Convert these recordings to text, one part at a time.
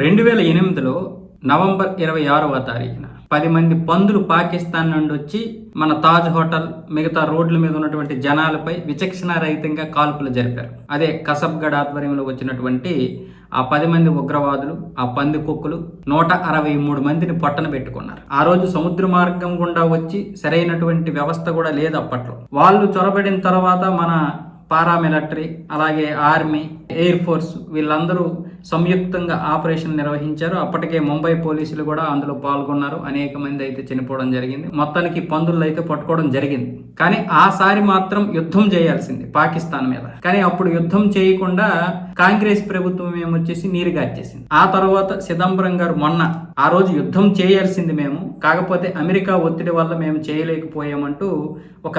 రెండు వేల ఎనిమిదిలో నవంబర్ ఇరవై ఆరవ తారీఖున పది మంది పందులు పాకిస్తాన్ నుండి వచ్చి మన తాజ్ హోటల్ మిగతా రోడ్ల మీద ఉన్నటువంటి జనాలపై విచక్షణ రహితంగా కాల్పులు జరిపారు. అదే కసబ్గఢ్ ఆధ్వర్యంలో వచ్చినటువంటి ఆ పది మంది ఉగ్రవాదులు ఆ పంది కుక్కులు నూట అరవై మూడు మందిని పొట్టన పెట్టుకున్నారు. ఆ రోజు సముద్ర మార్గం గుండా వచ్చి సరైనటువంటి వ్యవస్థ కూడా లేదు అప్పట్లో. వాళ్ళు చొరబడిన తర్వాత మన పారామిలిటరీ అలాగే ఆర్మీ ఎయిర్ ఫోర్స్ వీళ్ళందరూ సంయుక్తంగా ఆపరేషన్ నిర్వహించారు. అప్పటికే ముంబై పోలీసులు కూడా అందులో పాల్గొన్నారు. అనేక మంది అయితే చనిపోవడం జరిగింది. మొత్తానికి పందులు అయితే పట్టుకోవడం జరిగింది. కానీ ఆసారి మాత్రం యుద్ధం చేయాల్సింది పాకిస్తాన్ మీద. కానీ అప్పుడు యుద్ధం చేయకుండా కాంగ్రెస్ ప్రభుత్వం ఏమొచ్చేసి నీరుగార్చేసింది ఆ తర్వాత చిదంబరం గారు మొన్న ఆ రోజు యుద్ధం చేయాల్సింది మేము. కాకపోతే అమెరికా ఒత్తిడి వల్ల మేము చేయలేకపోయామంటూ ఒక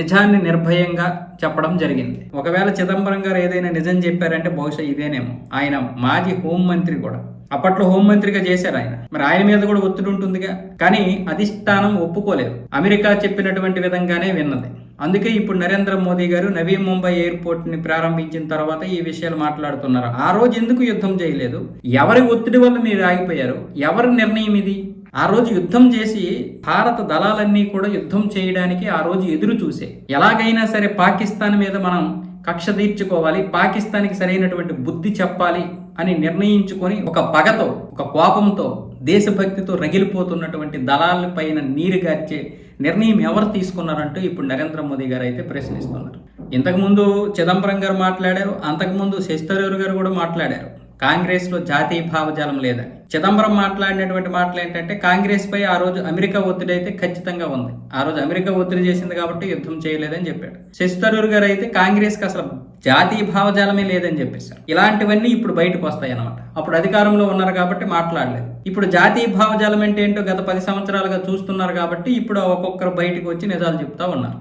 నిజాన్ని నిర్భయంగా చెప్పడం జరిగింది. ఒకవేళ చిదంబరం గారు ఏదైనా నిజం చెప్పారంటే బహుశా ఇదేనేమో. ఆయన మాజీ హోంమంత్రి కూడా. అప్పట్లో హోంమంత్రిగా చేశారు ఆయన. మరి ఆయన మీద కూడా ఒత్తిడి ఉంటుందిగా. కానీ అధిష్టానం ఒప్పుకోలేదు. అమెరికా చెప్పినటువంటి విధంగానే విన్నది. అందుకే ఇప్పుడు నరేంద్ర మోదీ గారు నవీ ముంబై ఎయిర్పోర్ట్ని ప్రారంభించిన తర్వాత ఈ విషయాలు మాట్లాడుతున్నారు. ఆ రోజు ఎందుకు యుద్ధం చేయలేదు? ఎవరి ఒత్తిడి వల్ల మీరు ఆగిపోయారు? ఎవరి నిర్ణయం ఇది? ఆ రోజు యుద్ధం చేసి భారత దళాలన్నీ కూడా యుద్ధం చేయడానికి ఆ రోజు ఎదురు చూసే. ఎలాగైనా సరే పాకిస్తాన్ మీద మనం కక్ష తీర్చుకోవాలి పాకిస్తాన్కి సరైనటువంటి బుద్ధి చెప్పాలి అని నిర్ణయించుకొని ఒక పగతో ఒక కోపంతో దేశభక్తితో రగిలిపోతున్నటువంటి దళాల పైన నీరు గార్చే నిర్ణయం ఎవరు తీసుకున్నారంటూ ఇప్పుడు నరేంద్ర మోదీ గారు అయితే ప్రశ్నిస్తున్నారు. ఇంతకుముందు చిదంబరం గారు మాట్లాడారు అంతకుముందు శశిధరూర్ గారు కూడా మాట్లాడారు. కాంగ్రెస్లో జాతీయ భావజాలం లేదని. చిదంబరం మాట్లాడినటువంటి మాటలు ఏంటంటే కాంగ్రెస్ పై ఆ రోజు అమెరికా ఒత్తిడి అయితే ఖచ్చితంగా ఉంది. ఆ రోజు అమెరికా ఒత్తిడి చేసింది కాబట్టి యుద్ధం చేయలేదని చెప్పాడు. శశి తరూర్ గారు అయితే కాంగ్రెస్కి అసలు జాతీయ భావజాలమే లేదని చెప్పేశారు. ఇలాంటివన్నీ ఇప్పుడు బయటకు వస్తాయి అనమాట అప్పుడు అధికారంలో ఉన్నారు కాబట్టి మాట్లాడలేదు. ఇప్పుడు జాతీయ భావజాలం అంటే ఏంటో గత పది సంవత్సరాలుగా చూస్తున్నారు కాబట్టి ఇప్పుడు ఒక్కొక్కరు బయటకు వచ్చి నిజాలు చెప్తా ఉన్నారు.